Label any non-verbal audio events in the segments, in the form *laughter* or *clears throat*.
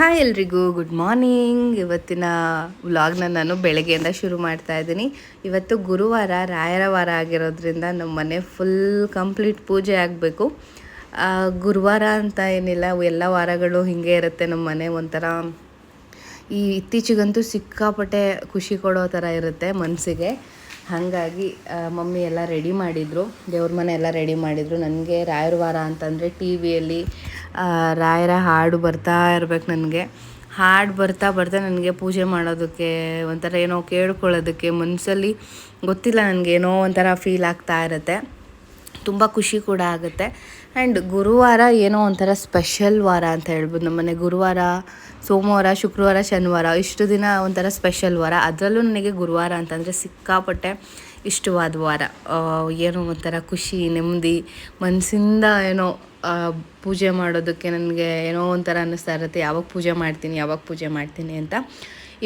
Hi ಎಲ್ರಿಗೂ good morning ಇವತ್ತಿನ ವ್ಲಾಗ್ನ ನಾನು ಬೆಳಗ್ಗೆಯಿಂದ ಶುರು ಮಾಡ್ತಾ ಇದ್ದೀನಿ. ಇವತ್ತು ಗುರುವಾರ ರಾಯರ ವಾರ ಆಗಿರೋದ್ರಿಂದ ನಮ್ಮ ಮನೆ ಫುಲ್ ಕಂಪ್ಲೀಟ್ ಪೂಜೆ ಆಗಬೇಕು. ಗುರುವಾರ ಅಂತ ಏನಿಲ್ಲ, ಎಲ್ಲ ವಾರಗಳು ಹಿಂಗೆ ಇರುತ್ತೆ ನಮ್ಮ ಮನೆ, ಒಂಥರ ಈ ಇತ್ತೀಚೆಗಂತೂ ಸಿಕ್ಕಾಪಟ್ಟೆ ಖುಷಿ ಕೊಡೋ ಥರ ಇರುತ್ತೆ ಮನಸ್ಸಿಗೆ. ಹಾಗಾಗಿ ಮಮ್ಮಿ ಎಲ್ಲ ರೆಡಿ ಮಾಡಿದರು. ದೇವ್ರ ಮನೆ ಎಲ್ಲ ರೆಡಿ ಮಾಡಿದರು. ನನಗೆ ರಾಯರ ವಾರ ಅಂತಂದರೆ ಟಿ ವಿಯಲ್ಲಿ ರಾಯರ ಹಾಡು ಬರ್ತಾ ಇರ್ಬೇಕು ನನಗೆ. ಹಾಡು ಬರ್ತಾ ಬರ್ತಾ ನನಗೆ ಪೂಜೆ ಮಾಡೋದಕ್ಕೆ ಒಂಥರ ಏನೋ ಕೇಳ್ಕೊಳ್ಳೋದಕ್ಕೆ ಮನಸ್ಸಲ್ಲಿ ಗೊತ್ತಿಲ್ಲ ನನಗೆ ಏನೋ ಒಂಥರ ಫೀಲ್ ಆಗ್ತಾ ಇರುತ್ತೆ. ತುಂಬ ಖುಷಿ ಕೂಡ ಆಗುತ್ತೆ. ಆ್ಯಂಡ್ ಗುರುವಾರ ಏನೋ ಒಂಥರ ಸ್ಪೆಷಲ್ ವಾರ ಅಂತ ಹೇಳ್ಬೋದು. ನಮ್ಮನೆ ಗುರುವಾರ, ಸೋಮವಾರ, ಶುಕ್ರವಾರ, ಶನಿವಾರ, ಇಷ್ಟು ದಿನ ಒಂಥರ ಸ್ಪೆಷಲ್ ವಾರ. ಅದರಲ್ಲೂ ನನಗೆ ಗುರುವಾರ ಅಂತಂದರೆ ಸಿಕ್ಕಾಪಟ್ಟೆ ಇಷ್ಟವಾದ ವಾರ. ಏನೋ ಒಂಥರ ಖುಷಿ, ನೆಮ್ಮದಿ ಮನಸ್ಸಿಂದ ಏನೋ ಪೂಜೆ ಮಾಡೋದಕ್ಕೆ ನನಗೆ ಏನೋ ಒಂಥರ ಅನ್ನಿಸ್ತಾ ಇರುತ್ತೆ. ಯಾವಾಗ ಪೂಜೆ ಮಾಡ್ತೀನಿ, ಯಾವಾಗ ಪೂಜೆ ಮಾಡ್ತೀನಿ ಅಂತ.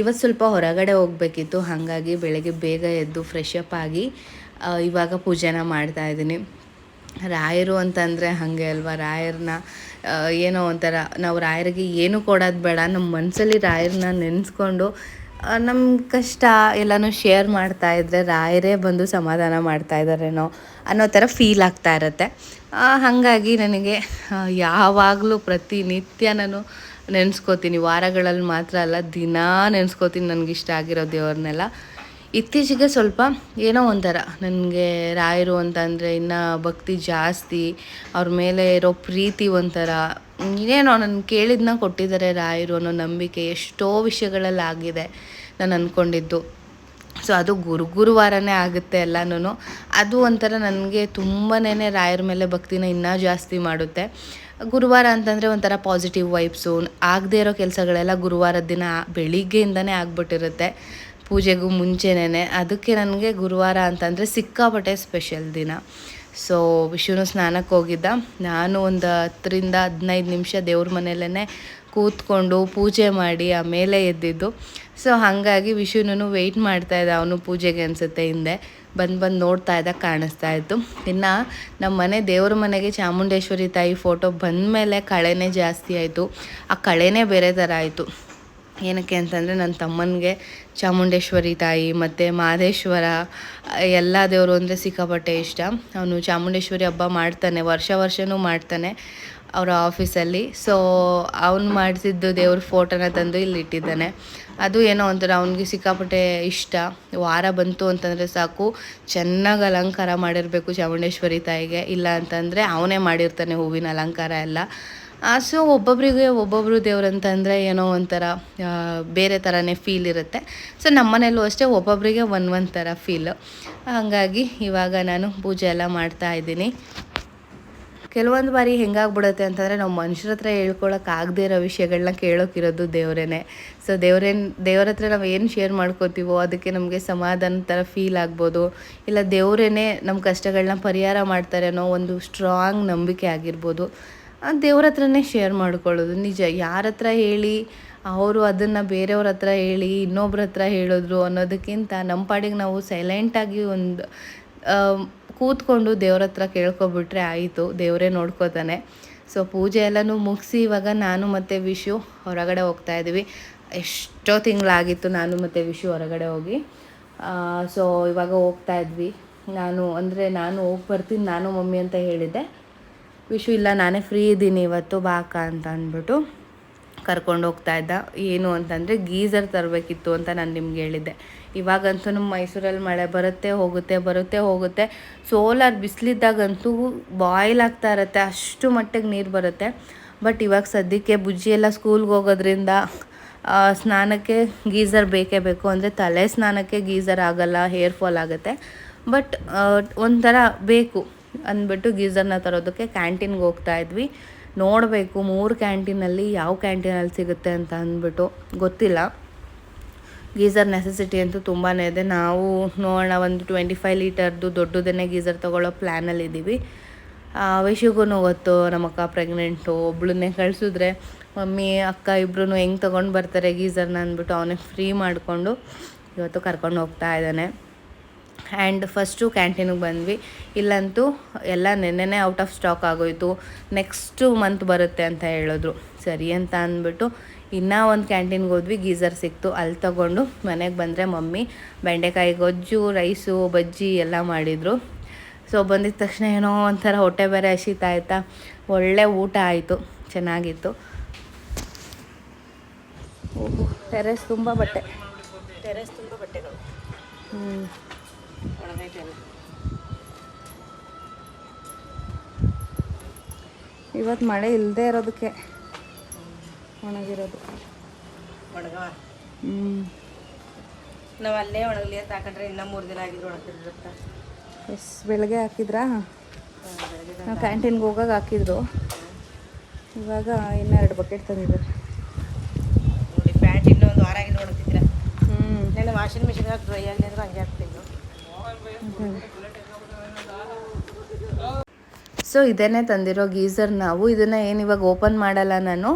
ಇವತ್ತು ಸ್ವಲ್ಪ ಹೊರಗಡೆ ಹೋಗಬೇಕಿತ್ತು. ಹಾಗಾಗಿ ಬೆಳಗ್ಗೆ ಬೇಗ ಎದ್ದು ಫ್ರೆಶ್ ಅಪ್ ಆಗಿ ಇವಾಗ ಪೂಜೆನ ಮಾಡ್ತಾ ಇದ್ದೀನಿ. ರಾಯರು ಅಂತಂದರೆ ಹಾಗೆ ಅಲ್ವಾ? ರಾಯರನ್ನ ಏನೋ ಒಂಥರ, ನಾವು ರಾಯರಿಗೆ ಏನು ಕೊಡೋದು ಬೇಡ. ನಮ್ಮ ಮನಸ್ಸಲ್ಲಿ ರಾಯರನ್ನ ನೆನೆಸ್ಕೊಂಡು ನಮ್ಮ ಕಷ್ಟ ಎಲ್ಲನೂ ಶೇರ್ ಮಾಡ್ತಾ ಇದ್ದರೆ ರಾಯರೇ ಬಂದು ಸಮಾಧಾನ ಮಾಡ್ತಾ ಇದ್ದಾರೇನೋ ಅನ್ನೋ ಥರ ಫೀಲ್ ಆಗ್ತಾ ಇರುತ್ತೆ. ಹಾಗಾಗಿ ನನಗೆ ಯಾವಾಗಲೂ ಪ್ರತಿನಿತ್ಯ ನಾನು ನೆನೆಸ್ಕೋತೀನಿ, ವಾರಗಳಲ್ಲಿ ಮಾತ್ರ ಅಲ್ಲ, ದಿನ ನೆನೆಸ್ಕೋತೀನಿ ನನಗಿಷ್ಟ ಆಗಿರೋ ದೇವ್ರನ್ನೆಲ್ಲ. ಇತ್ತೀಚೆಗೆ ಸ್ವಲ್ಪ ಏನೋ ಒಂಥರ ನನಗೆ ರಾಯರು ಅಂತಂದರೆ ಇನ್ನು ಭಕ್ತಿ ಜಾಸ್ತಿ, ಅವ್ರ ಮೇಲೆ ಇರೋ ಪ್ರೀತಿ ಒಂಥರ ಏನೋ ನಾನು ಕೇಳಿದ್ನ ಕೊಟ್ಟಿದ್ದಾರೆ ರಾಯರು ಅನ್ನೋ ನಂಬಿಕೆ ಎಷ್ಟೋ ವಿಷಯಗಳಲ್ಲಿ ಆಗಿದೆ ನಾನು ಅಂದ್ಕೊಂಡಿದ್ದು ಸೊ ಅದು ಗುರು ಗುರುವಾರನೇ ಆಗುತ್ತೆ ಎಲ್ಲನೂ ಅದು ಒಂಥರ ನನಗೆ ತುಂಬಾ ರಾಯರ ಮೇಲೆ ಭಕ್ತಿನ ಇನ್ನೂ ಜಾಸ್ತಿ ಮಾಡುತ್ತೆ. ಗುರುವಾರ ಅಂತಂದರೆ ಒಂಥರ ಪಾಸಿಟಿವ್ ವೈಬ್ಸು ಆಗದೇ ಇರೋ ಕೆಲಸಗಳೆಲ್ಲ ಗುರುವಾರದ ದಿನ ಬೆಳಿಗ್ಗೆಯಿಂದನೇ ಆಗ್ಬಿಟ್ಟಿರುತ್ತೆ. ಪೂಜೆಗೂ ಮುಂಚೆನೇ ಅದಕ್ಕೆ ನನಗೆ ಗುರುವಾರ ಅಂತಂದರೆ ಸಿಕ್ಕಾಪಟ್ಟೆ ಸ್ಪೆಷಲ್ ದಿನ. ಸೊ ವಿಷ್ಣು ಸ್ನಾನಕ್ಕೆ ಹೋಗಿದ್ದ. ನಾನು ಒಂದು ಹತ್ತರಿಂದ ಹದಿನೈದು ನಿಮಿಷ ದೇವ್ರ ಮನೇಲೇ ಕೂತ್ಕೊಂಡು ಪೂಜೆ ಮಾಡಿ ಆಮೇಲೆ ಎದ್ದಿದ್ದು. ಸೊ ಹಾಗಾಗಿ ವಿಷುನೂ ವೆಯ್ಟ್ ಮಾಡ್ತಾ ಇದ್ದ ಅವನು ಪೂಜೆಗೆ ಅನಿಸುತ್ತೆ ಹಿಂದೆ. ಬಂದು ಬಂದು ನೋಡ್ತಾ ಇದ್ದ, ಕಾಣಿಸ್ತಾ ಇತ್ತು. ಇನ್ನು ನಮ್ಮ ಮನೆ ದೇವ್ರ ಮನೆಗೆ ಚಾಮುಂಡೇಶ್ವರಿ ತಾಯಿ ಫೋಟೋ ಬಂದ ಮೇಲೆ ಕಳೆನೇ ಜಾಸ್ತಿ ಆಯಿತು. ಆ ಕಳೆನೇ ಬೇರೆ ಥರ ಆಯಿತು. ಏನಕ್ಕೆ ಅಂತಂದರೆ ನನ್ನ ತಮ್ಮನಿಗೆ ಚಾಮುಂಡೇಶ್ವರಿ ತಾಯಿ ಮತ್ತು ಮಹದೇಶ್ವರ ಎಲ್ಲ ದೇವರು ಅಂದರೆ ಸಿಕ್ಕಾಪಟ್ಟೆ ಇಷ್ಟ. ಅವನು ಚಾಮುಂಡೇಶ್ವರಿ ಹಬ್ಬ ಮಾಡ್ತಾನೆ, ವರ್ಷ ವರ್ಷವೂ ಮಾಡ್ತಾನೆ ಅವರ ಆಫೀಸಲ್ಲಿ ಸೊ ಅವನು ಮಾಡಿಸಿದ್ದು ದೇವ್ರ ಫೋಟೋನ ತಂದು ಇಲ್ಲಿ ಇಟ್ಟಿದ್ದಾನೆ. ಅದು ಏನೋ ಒಂಥರ ಅವನಿಗೆ ಸಿಕ್ಕಾಪಟ್ಟೆ ಇಷ್ಟ. ವಾರ ಬಂತು ಅಂತಂದರೆ ಸಾಕು, ಚೆನ್ನಾಗಿ ಅಲಂಕಾರ ಮಾಡಿರಬೇಕು ಚಾಮುಂಡೇಶ್ವರಿ ತಾಯಿಗೆ. ಇಲ್ಲ ಅಂತಂದರೆ ಅವನೇ ಮಾಡಿರ್ತಾನೆ ಹೂವಿನ ಅಲಂಕಾರ ಎಲ್ಲ. ಸೊ ಒಬ್ಬೊಬ್ಬರಿಗೆ ಒಬ್ಬೊಬ್ಬರು ದೇವ್ರಂತಂದರೆ ಏನೋ ಒಂಥರ ಬೇರೆ ಥರನೇ ಫೀಲ್ ಇರುತ್ತೆ. ಸೊ ನಮ್ಮ ಮನೇಲೂ ಅಷ್ಟೇ ಒಬ್ಬೊಬ್ಬರಿಗೆ ಒಂದು ಒಂದು ಥರ ಫೀಲು ಹಾಗಾಗಿ ಇವಾಗ ನಾನು ಪೂಜೆ ಎಲ್ಲ ಮಾಡ್ತಾ ಇದ್ದೀನಿ. ಕೆಲವೊಂದು ಬಾರಿ ಹೆಂಗಾಗ್ಬಿಡುತ್ತೆ ಅಂತಂದರೆ ನಾವು ಮನುಷ್ಯರ ಹತ್ರ ಹೇಳ್ಕೊಳಕ್ಕೆ ಆಗದೇ ಇರೋ ವಿಷಯಗಳನ್ನ ಕೇಳೋಕ್ಕಿರೋದು ದೇವರೇನೆ. ಸೊ ದೇವ್ರೇನು, ದೇವ್ರ ಹತ್ರ ನಾವು ಏನು ಶೇರ್ ಮಾಡ್ಕೋತೀವೋ ಅದಕ್ಕೆ ನಮಗೆ ಸಮಾಧಾನ ಥರ ಫೀಲ್ ಆಗ್ಬೋದು. ಇಲ್ಲ ದೇವರೇನೆ ನಮ್ಮ ಕಷ್ಟಗಳನ್ನ ಪರಿಹಾರ ಮಾಡ್ತಾರೆ ಅನ್ನೋ ಒಂದು ಸ್ಟ್ರಾಂಗ್ ನಂಬಿಕೆ ಆಗಿರ್ಬೋದು. ದೇವ್ರ ಹತ್ರನೇ ಶೇರ್ ಮಾಡ್ಕೊಳ್ಳೋದು. ನಿಜ, ಯಾರ ಹತ್ರ ಹೇಳಿ, ಅವರು ಅದನ್ನು ಬೇರೆಯವ್ರ ಹತ್ರ ಹೇಳಿ, ಇನ್ನೊಬ್ರ ಹತ್ರ ಹೇಳಿದ್ರು ಅನ್ನೋದಕ್ಕಿಂತ ನಮ್ಮ ಪಾಡಿಗೆ ನಾವು ಸೈಲೆಂಟಾಗಿ ಒಂದು ಕೂತ್ಕೊಂಡು ದೇವ್ರ ಹತ್ರ ಕೇಳ್ಕೊಬಿಟ್ರೆ ಆಯಿತು, ದೇವರೇ ನೋಡ್ಕೋತಾನೆ. ಸೊ ಪೂಜೆ ಎಲ್ಲನೂ ಮುಗಿಸಿ ಇವಾಗ ನಾನು ಮತ್ತು ವಿಶು ಹೊರಗಡೆ ಹೋಗ್ತಾ ಇದ್ದೀವಿ ಎಷ್ಟೋ ತಿಂಗಳಾಗಿತ್ತು ನಾನು ಮತ್ತು ವಿಶು ಹೊರಗಡೆ ಹೋಗಿ. ಸೊ ಇವಾಗ ಹೋಗ್ತಾ ಇದ್ವಿ. ನಾನು, ಅಂದರೆ ನಾನು ಹೋಗಿ ಬರ್ತೀನಿ, ನಾನು ಮಮ್ಮಿ ಅಂತ ಹೇಳಿದ್ದೆ. ವಿಶು, ಇಲ್ಲ, ನಾನೇ ಫ್ರೀ ಇದ್ದೀನಿ ಇವತ್ತು ಬಾಕ ಅಂತ ಅಂದ್ಬಿಟ್ಟು ಕರ್ಕೊಂಡು ಹೋಗ್ತಾ ಇದ್ದ. ಏನು ಅಂತಂದರೆ ಗೀಝರ್ ತರಬೇಕಿತ್ತು ಅಂತ ನಾನು ನಿಮ್ಗೆ ಹೇಳಿದ್ದೆ. ಇವಾಗಂತೂ ನಮ್ಮ ಮೈಸೂರಲ್ಲಿ ಮಳೆ ಬರುತ್ತೆ, ಹೋಗುತ್ತೆ ಬರುತ್ತೆ, ಹೋಗುತ್ತೆ. ಸೋಲಾರ್ ಬಿಸಿಲಿದ್ದಾಗಂತೂ ಬಾಯ್ಲ್ ಆಗ್ತಾ ಇರುತ್ತೆ, ಅಷ್ಟು ಮಟ್ಟಿಗೆ ನೀರು ಬರುತ್ತೆ. ಬಟ್ ಇವಾಗ ಸದ್ಯಕ್ಕೆ ಬುಜ್ಜಿ ಎಲ್ಲ ಸ್ಕೂಲ್ಗೆ ಹೋಗೋದ್ರಿಂದ ಸ್ನಾನಕ್ಕೆ ಗೀಝರ್ ಬೇಕೇ ಬೇಕು. ಅಂದರೆ ತಲೆ ಸ್ನಾನಕ್ಕೆ ಗೀಝರ್ ಆಗೋಲ್ಲ ಹೇರ್ ಫಾಲ್ ಆಗುತ್ತೆ. ಬಟ್ ಒಂಥರ ಬೇಕು. ಅಂದ್ಬಿಟ್ಟು ಗೀಝರ್ನ ತರೋದಕ್ಕೆ ಕ್ಯಾಂಟೀನ್ಗೆ ಹೋಗ್ತಾ ಇದ್ವಿ. ನೋಡಬೇಕು ಮೂರು ಕ್ಯಾಂಟೀನಲ್ಲಿ ಯಾವ ಕ್ಯಾಂಟೀನಲ್ಲಿ ಸಿಗುತ್ತೆ ಅಂತ ಅಂದ್ಬಿಟ್ಟು. ಗೊತ್ತಿಲ್ಲ. ಗೀಝರ್ ನೆಸೆಸಿಟಿ ಅಂತೂ ತುಂಬಾ ಇದೆ. ನಾವು ನೋಡೋಣ, ಒಂದು ಟ್ವೆಂಟಿ ಫೈವ್ ಲೀಟರ್ದು ದೊಡ್ಡದನ್ನೇ ಗೀಝರ್ ತೊಗೊಳ್ಳೋ ಪ್ಲ್ಯಾನಲ್ಲಿದ್ದೀವಿ ವಿಷುಗೂ ಗೊತ್ತು ನಮ್ಮಕ್ಕ ಪ್ರೆಗ್ನೆಂಟು ಒಬ್ಳನ್ನೇ ಕಳಿಸಿದ್ರೆ, ಮಮ್ಮಿ, ಅಕ್ಕ ಇಬ್ರು ಹೆಂಗೆ ತೊಗೊಂಡು ಬರ್ತಾರೆ ಗೀಝರ್ನ ಅಂದ್ಬಿಟ್ಟು ಅವನೇ ಫ್ರೀ ಮಾಡಿಕೊಂಡು ಇವತ್ತು ಕರ್ಕೊಂಡು ಹೋಗ್ತಾ ಇದ್ದಾನೆ. ಆ್ಯಂಡ್ ಫಸ್ಟು ಕ್ಯಾಂಟೀನಿಗೆ ಬಂದ್ವಿ. ಇಲ್ಲಂತೂ ಎಲ್ಲ ನೆನ್ನೆನೇ ಔಟ್ ಆಫ್ ಸ್ಟಾಕ್ ಆಗೋಯ್ತು. ನೆಕ್ಸ್ಟು ಮಂತ್ ಬರುತ್ತೆ ಅಂತ ಹೇಳಿದ್ರು. ಸರಿ ಅಂತ ಅಂದ್ಬಿಟ್ಟು ಇನ್ನೂ ಒಂದು ಕ್ಯಾಂಟೀನ್ಗೆ ಹೋದ್ವಿ. ಗೀಝರ್ ಸಿಕ್ತು. ಅಲ್ಲಿ ತಗೊಂಡು ಮನೆಗೆ ಬಂದರೆ ಮಮ್ಮಿ ಬೆಂಡೆಕಾಯಿ ಗೊಜ್ಜು ರೈಸು ಬಜ್ಜಿ ಎಲ್ಲ ಮಾಡಿದರು. ಸೊ ಬಂದಿದ ತಕ್ಷಣ ಏನೋ ಒಂಥರ ಹೊಟ್ಟೆ ಬೇರೆ ಹಸಿತಾ ಆಯ್ತಾ ಒಳ್ಳೆ ಊಟ ಆಯಿತು. ಚೆನ್ನಾಗಿತ್ತು. ಟೆರೆಸ್ ತುಂಬ ಬಟ್ಟೆ. ಟೆರೆಸ್ ತುಂಬ ಬಟ್ಟೆಗಳು. ಹ್ಞೂ ಒಣಗೈತೆ ಇವತ್ತು ಮಳೆ ಇಲ್ಲದೆ ಇರೋದಕ್ಕೆ ಒಣಗಿರೋದು. ಒಣಗ ನಾವು ಅಲ್ಲೇ ಒಣಗಲಿ ಅಂತ ಹಾಕೊಂಡ್ರೆ ಇನ್ನೂ ಮೂರು ದಿನ ಆಗಿದ್ರು ಒಣಗಿರುತ್ತೆ ಎಸ್ ಬೆಳಗ್ಗೆ ಹಾಕಿದ್ರಾ? ನಾವು ಕ್ಯಾಂಟೀನ್ಗೆ ಹೋಗಾಗ ಹಾಕಿದ್ರು. ಇವಾಗ ಇನ್ನೆರಡು ಬಕೆಟ್ ತಂದಿದ್ದಾರೆ. ನೋಡಿ ಪ್ಯಾಂಟ್ ಇನ್ನೊಂದು ವಾರ ಆಗಿದ್ದು ಒಣಗ್ತಿದ್ದೀರ? ಹ್ಞೂ ನಾನು ವಾಷಿಂಗ್ ಮಿಷಿನ್ ಡ್ರೈ ಆಗಲಿ ಅಂದ್ರೆ ಹಂಗೆ ಸೊ ಇದನ್ನೇ ತಂದಿರೋ ಗೀಸರ್ ನಾವು. ಇದನ್ನು ಏನು ಇವಾಗ ಓಪನ್ ಮಾಡಲ್ಲ ನಾನು.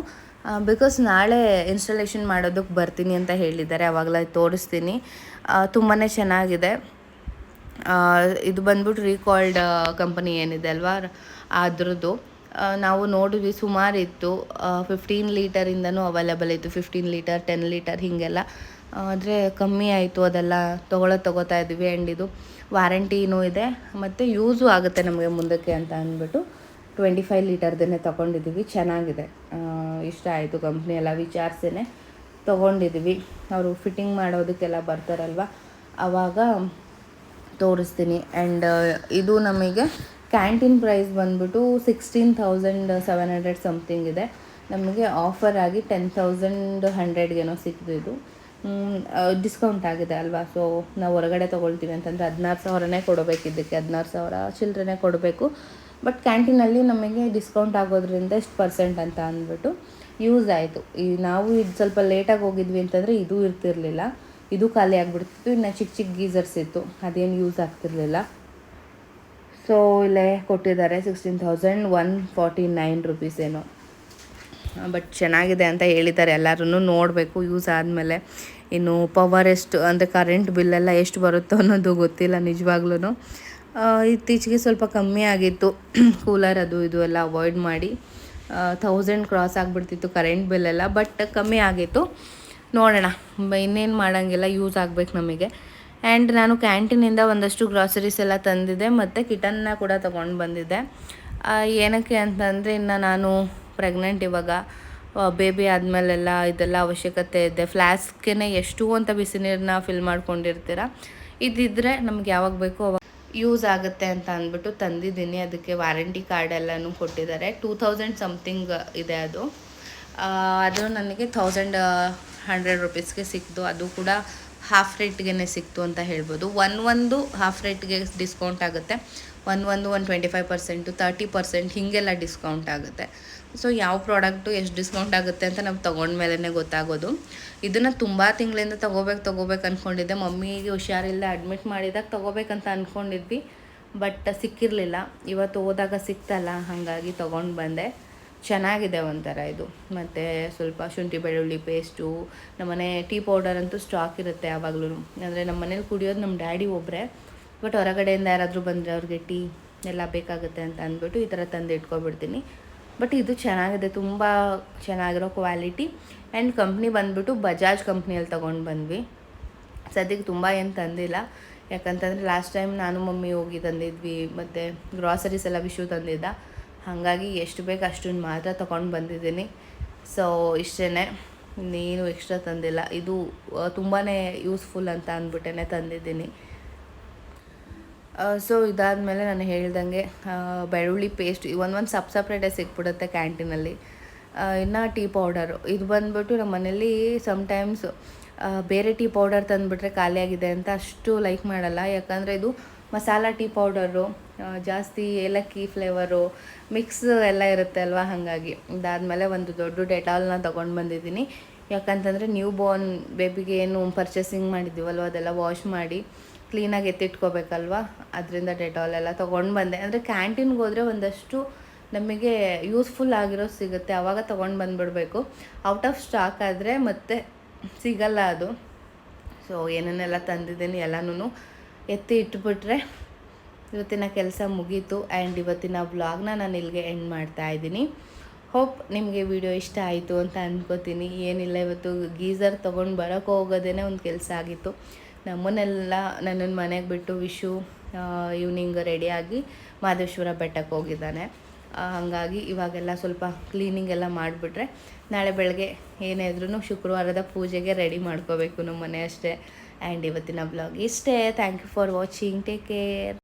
ಬಿಕಾಸ್ ನಾಳೆ ಇನ್ಸ್ಟಾಲೇಷನ್ ಮಾಡೋದಕ್ಕೆ ಬರ್ತೀನಿ ಅಂತ ಹೇಳಿದ್ದಾರೆ. ಅವಾಗಲೇ ತೋರಿಸ್ತೀನಿ. ತುಂಬಾ ಚೆನ್ನಾಗಿದೆ. ಇದು ಬಂದ್ಬಿಟ್ಟು ರೀಕಾಲ್ಡ್ ಕಂಪನಿ ಏನಿದೆ ಅಲ್ವಾ? ಅದ್ರದ್ದು. ನಾವು ನೋಡಿದ್ವಿ ಸುಮಾರು ಇತ್ತು. ಫಿಫ್ಟೀನ್ ಲೀಟರಿಂದನೂ ಅವೈಲೇಬಲ್ ಇತ್ತು. ಫಿಫ್ಟೀನ್ ಲೀಟರ್ ಟೆನ್ ಲೀಟರ್ ಹೀಗೆಲ್ಲ. ಆದರೆ ಕಮ್ಮಿ ಆಯಿತು ಅದೆಲ್ಲ. ತೊಗೊಳೋದು ತೊಗೋತಾ ಇದ್ವಿ. ಆ್ಯಂಡ್ ಇದು ವಾರಂಟಿನೂ ಇದೆ ಮತ್ತು ಯೂಸು ಆಗುತ್ತೆ ನಮಗೆ ಮುಂದಕ್ಕೆ ಅಂತ ಅಂದ್ಬಿಟ್ಟು ಟ್ವೆಂಟಿ ಫೈವ್ ಲೀಟರ್ದೇ ತೊಗೊಂಡಿದ್ದೀವಿ. ಚೆನ್ನಾಗಿದೆ. ಇಷ್ಟ ಆಯಿತು ಕಂಪ್ನಿ ಎಲ್ಲ ವಿಚಾರಿಸೇ ತೊಗೊಂಡಿದ್ದೀವಿ. ಅವರು ಫಿಟ್ಟಿಂಗ್ ಮಾಡೋದಕ್ಕೆಲ್ಲ ಬರ್ತಾರಲ್ವ? ಆವಾಗ ತೋರಿಸ್ತೀನಿ. ಆ್ಯಂಡ್ ಇದು ನಮಗೆ ಕ್ಯಾಂಟೀನ್ ಪ್ರೈಸ್ ಬಂದ್ಬಿಟ್ಟು sixteen thousand seven hundred something ಇದೆ. ನಮಗೆ ಆಫರ್ ಆಗಿ ಟೆನ್ ಥೌಸಂಡ್ ಹಂಡ್ರೆಡ್ಗೇನೋ ಇದು. ಡಿಸ್ಕೌಂಟ್ ಆಗಿದೆ ಅಲ್ವಾ? ಸೊ ನಾವು ಹೊರಗಡೆ ತೊಗೊಳ್ತೀವಿ ಅಂತಂದರೆ ಹದಿನಾರು ಸಾವಿರನೇ ಕೊಡಬೇಕಿದ್ದಕ್ಕೆ, ಹದಿನಾರು ಸಾವಿರ ಚಿಲ್ಲರೆನೇ ಕೊಡಬೇಕು. ಬಟ್ ಕ್ಯಾಂಟೀನಲ್ಲಿ ನಮಗೆ ಡಿಸ್ಕೌಂಟ್ ಆಗೋದ್ರಿಂದ ಎಷ್ಟು ಪರ್ಸೆಂಟ್ ಅಂತ ಅಂದ್ಬಿಟ್ಟು ಯೂಸ್ ಆಯಿತು. ಈ, ನಾವು ಇದು ಸ್ವಲ್ಪ ಲೇಟಾಗಿ ಹೋಗಿದ್ವಿ ಅಂತಂದರೆ ಇದು ಇರ್ತಿರ್ಲಿಲ್ಲ. ಇದು ಖಾಲಿ ಆಗಿಬಿಡ್ತಿತ್ತು, ಇನ್ನು ಚಿಕ್ಕ ಚಿಕ್ಕ ಗೀಸರ್ಸ್ ಇತ್ತು. ಅದೇನು ಯೂಸ್ ಆಗ್ತಿರ್ಲಿಲ್ಲ. ಸೊ ಇಲ್ಲೇ ಕೊಟ್ಟಿದ್ದಾರೆ sixteen thousand one forty nine rupees ಏನೋ. ಬಟ್ ಚೆನ್ನಾಗಿದೆ ಅಂತ ಹೇಳಿದ್ದಾರೆ. ಎಲ್ಲರೂ ನೋಡಬೇಕು ಯೂಸ್ ಆದಮೇಲೆ. ಇನ್ನು ಪವರ್ ಎಷ್ಟು, ಅಂದರೆ ಕರೆಂಟ್ ಬಿಲ್ಲೆಲ್ಲ ಎಷ್ಟು ಬರುತ್ತೋ ಅನ್ನೋದು ಗೊತ್ತಿಲ್ಲ ನಿಜವಾಗ್ಲೂ ಇತ್ತೀಚೆಗೆ ಸ್ವಲ್ಪ ಕಮ್ಮಿ ಆಗಿತ್ತು. *clears throat* ಕೂಲರ್ ಅದು, ಇದು ಎಲ್ಲ ಅವಾಯ್ಡ್ ಮಾಡಿ. ಥೌಸಂಡ್ ಕ್ರಾಸ್ ಆಗಿಬಿಡ್ತಿತ್ತು ಕರೆಂಟ್ ಬಿಲ್ಲೆಲ್ಲ ಬಟ್ ಕಮ್ಮಿ ಆಗಿತ್ತು. ನೋಡೋಣ, ಇನ್ನೇನು ಮಾಡೋಂಗಿಲ್ಲ ಯೂಸ್ ಆಗಬೇಕು ನಮಗೆ. ಆ್ಯಂಡ್ ನಾನು ಕ್ಯಾಂಟೀನಿಂದ ಒಂದಷ್ಟು ಗ್ರಾಸರೀಸ್ ಎಲ್ಲ ತಂದಿದ್ದೆ, ಮತ್ತು ಕಿಟನ್ನ ಕೂಡ ತೊಗೊಂಡು ಬಂದಿದ್ದೆ. ಏನಕ್ಕೆ ಅಂತಂದರೆ ಇನ್ನು ನಾನು ಪ್ರೆಗ್ನೆಂಟ್ ಇವಾಗ ಬೇಬಿ ಆದಮೇಲೆಲ್ಲ ಇದೆಲ್ಲ ಅವಶ್ಯಕತೆ ಇದೆ. ಫ್ಲಾಸ್ಕೇ ಎಷ್ಟು ಅಂತ ಬಿಸಿ ನೀರನ್ನ ಫಿಲ್ ಮಾಡ್ಕೊಂಡಿರ್ತೀರ? ಇದಿದ್ದರೆ ನಮ್ಗೆ ಯಾವಾಗ ಬೇಕು ಅವಾಗ ಯೂಸ್ ಆಗುತ್ತೆ ಅಂತ ಅಂದ್ಬಿಟ್ಟು ತಂದಿದ್ದೀನಿ. ಅದಕ್ಕೆ ವಾರಂಟಿ ಕಾರ್ಡ್ ಎಲ್ಲನೂ ಕೊಟ್ಟಿದ್ದಾರೆ. ಟೂ ಥೌಸಂಡ್ ಸಮಥಿಂಗ್ ಇದೆ ಅದು. ಅದು ನನಗೆ ಥೌಸಂಡ್ ಹಂಡ್ರೆಡ್ ರುಪೀಸ್ಗೆ ಸಿಕ್ತು ಅದು ಕೂಡ ಹಾಫ್ ರೇಟ್ಗೆ ಸಿಕ್ತು ಅಂತ ಹೇಳ್ಬೋದು. ಒನ್ ಒಂದು ಹಾಫ್ ರೇಟ್ಗೆ ಡಿಸ್ಕೌಂಟ್ ಆಗುತ್ತೆ. ಒನ್ ಒಂದು one twenty five percent thirty percent ಹೀಗೆಲ್ಲ ಡಿಸ್ಕೌಂಟ್ ಆಗುತ್ತೆ. ಸೊ ಯಾವ ಪ್ರಾಡಕ್ಟು ಎಷ್ಟು ಡಿಸ್ಕೌಂಟ್ ಆಗುತ್ತೆ ಅಂತ ನಾವು ತೊಗೊಂಡ್ಮೇಲೆ ಗೊತ್ತಾಗೋದು. ಇದನ್ನು ತುಂಬ ತಿಂಗಳಿಂದ ತೊಗೋಬೇಕು ತೊಗೋಬೇಕು ಅಂದ್ಕೊಂಡಿದ್ದೆ ಮಮ್ಮಿಗೆ ಹುಷಾರಿಲ್ಲ ಅಡ್ಮಿಟ್ ಮಾಡಿದಾಗ ತೊಗೋಬೇಕಂತ ಅಂದ್ಕೊಂಡಿದ್ವಿ ಬಟ್ ಸಿಕ್ಕಿರಲಿಲ್ಲ. ಇವತ್ತು ಹೋದಾಗ ಸಿಕ್ತಲ್ಲ, ಹಾಗಾಗಿ ತೊಗೊಂಡು ಬಂದೆ. ಚೆನ್ನಾಗಿದೆ ಒಂಥರ ಇದು. ಮತ್ತು ಸ್ವಲ್ಪ ಶುಂಠಿ ಬೆಳ್ಳುಳ್ಳಿ ಪೇಸ್ಟು ನಮ್ಮನೆ ಟೀ ಪೌಡರ್ ಅಂತೂ ಸ್ಟಾಕ್ ಇರುತ್ತೆ ಯಾವಾಗಲೂ ಅಂದರೆ ನಮ್ಮ ಮನೇಲಿ ಕುಡಿಯೋದು ನಮ್ಮ ಡ್ಯಾಡಿ ಒಬ್ಬರೇ ಬಟ್ ಹೊರಗಡೆಯಿಂದ ಯಾರಾದರೂ ಬಂದರೆ ಅವ್ರಿಗೆ ಟೀ ಎಲ್ಲ ಬೇಕಾಗುತ್ತೆ ಅಂತ ಅಂದ್ಬಿಟ್ಟು ಈ ಥರ ತಂದು ಇಟ್ಕೊಬಿಡ್ತೀನಿ. ಬಟ್ ಇದು ಚೆನ್ನಾಗಿದೆ, ತುಂಬ ಚೆನ್ನಾಗಿರೋ ಕ್ವಾಲಿಟಿ ಆ್ಯಂಡ್ ಕಂಪ್ನಿ ಬಂದ್ಬಿಟ್ಟು ಬಜಾಜ್ ಕಂಪ್ನಿಯಲ್ಲಿ ತೊಗೊಂಡು ಬಂದ್ವಿ. ಸದ್ಯಕ್ಕೆ ತುಂಬ ಏನು ತಂದಿಲ್ಲ. ಯಾಕಂತಂದರೆ ಲಾಸ್ಟ್ ಟೈಮ್ ನಾನು ಮಮ್ಮಿ ಹೋಗಿ ತಂದಿದ್ವಿ, ಮತ್ತು ಗ್ರಾಸರೀಸ್ ಎಲ್ಲ ವಿಶು ತಂದಿದ್ದ. ಹಾಗಾಗಿ ಎಷ್ಟು ಬೇಕು ಅಷ್ಟನ್ನು ಮಾತ್ರ ತೊಗೊಂಡು ಬಂದಿದ್ದೀನಿ. ಸೊ ಇಷ್ಟೇ ನೀನು ಎಕ್ಸ್ಟ್ರಾ ತಂದಿಲ್ಲ. ಇದು ತುಂಬಾ ಯೂಸ್ಫುಲ್ ಅಂತ ಅಂದ್ಬಿಟ್ಟೇ ತಂದಿದ್ದೀನಿ. ಸೊ ಇದಾದಮೇಲೆ ನಾನು ಹೇಳ್ದಂಗೆ ಬೆಳ್ಳುಳ್ಳಿ ಪೇಸ್ಟ್ ಒಂದೊಂದು ಸಪ್ ಸಪ್ರೇಟೇ ಸಿಕ್ಬಿಡುತ್ತೆ ಕ್ಯಾಂಟೀನಲ್ಲಿ. ಇನ್ನು ಟೀ ಪೌಡರು ಇದು ಬಂದ್ಬಿಟ್ಟು ನಮ್ಮ ಮನೇಲಿ ಸಮ್ಟೈಮ್ಸ್ ಬೇರೆ ಟೀ ಪೌಡರ್ ತಂದುಬಿಟ್ರೆ ಖಾಲಿಯಾಗಿದೆ ಅಂತ ಅಷ್ಟು ಲೈಕ್ ಮಾಡಲ್ಲ. ಯಾಕಂದರೆ ಇದು ಮಸಾಲ ಟೀ ಪೌಡರು ಜಾಸ್ತಿ ಏಲಕ್ಕಿ ಫ್ಲೇವರು ಮಿಕ್ಸ್ ಎಲ್ಲ ಇರುತ್ತೆ ಅಲ್ವಾ? ಹಾಗಾಗಿ ಇದಾದಮೇಲೆ ಒಂದು ದೊಡ್ಡ ಡೆಟಾಲ್ನ ತೊಗೊಂಡು ಬಂದಿದ್ದೀನಿ. ಯಾಕಂತಂದರೆ ನ್ಯೂ ಬೋರ್ನ್ ಬೇಬಿಗೆ ಏನು ಪರ್ಚೇಸಿಂಗ್ ಮಾಡಿದ್ದೀವಲ್ವ? ಅದೆಲ್ಲ ವಾಶ್ ಮಾಡಿ ಕ್ಲೀನಾಗಿ ಎತ್ತಿಟ್ಕೋಬೇಕಲ್ವಾ? ಅದರಿಂದ ಡೆಟಾಲ್ ಎಲ್ಲ ತೊಗೊಂಡು ಬಂದೆ. ಅಂದರೆ ಕ್ಯಾಂಟೀನ್ಗೆ ಹೋದರೆ ಒಂದಷ್ಟು ನಮಗೆ ಯೂಸ್ಫುಲ್ ಆಗಿರೋ ಸಿಗುತ್ತೆ. ಆವಾಗ ತೊಗೊಂಡು ಬಂದುಬಿಡಬೇಕು. ಔಟ್ ಆಫ್ ಸ್ಟಾಕ್ ಆದರೆ ಮತ್ತೆ ಸಿಗಲ್ಲ ಅದು. ಸೊ ಏನೇನೆಲ್ಲ ತಂದಿದ್ದೀನಿ ಎಲ್ಲನೂ ಎತ್ತಿ ಇಟ್ಬಿಟ್ರೆ ಇವತ್ತಿನ ಕೆಲಸ ಮುಗೀತು ಆ್ಯಂಡ್ ಇವತ್ತಿನ ವ್ಲಾಗ್ನ ನಾನು ಇಲ್ಲಿಗೆ ಎಂಡ್ ಮಾಡ್ತಾ ಇದ್ದೀನಿ. ಹೋಪ್ ನಿಮಗೆ ವಿಡಿಯೋ ಇಷ್ಟ ಆಯಿತು ಅಂತ ಅಂದ್ಕೋತೀನಿ ಏನಿಲ್ಲ, ಇವತ್ತು ಗೀಝರ್ ತೊಗೊಂಡು ಬರೋಕ್ಕೆ ಹೋಗೋದೇ ಒಂದು ಕೆಲಸ ಆಗಿತ್ತು. ನಮ್ಮನ್ನೆಲ್ಲ ನನ್ನನ್ನು ಮನೆಗೆ ಬಿಟ್ಟು ವಿಶು ಈವ್ನಿಂಗ್ ರೆಡಿಯಾಗಿ ಮಾದೇಶ್ವರ ಬೆಟ್ಟಕ್ಕೆ ಹೋಗಿದ್ದಾನೆ. ಹಾಗಾಗಿ ಇವಾಗೆಲ್ಲ ಸ್ವಲ್ಪ ಕ್ಲೀನಿಂಗ್ ಎಲ್ಲ ಮಾಡಿಬಿಟ್ರೆ ನಾಳೆ ಬೆಳಗ್ಗೆ ಏನೇ ಶುಕ್ರವಾರದ ಪೂಜೆಗೆ ರೆಡಿ ಮಾಡ್ಕೋಬೇಕು ನಮ್ಮ ಮನೆ ಅಷ್ಟೇ. ಆ್ಯಂಡ್ ಇವತ್ತಿನ ಬ್ಲಾಗ್ ಇಷ್ಟೇ thank you for watching take care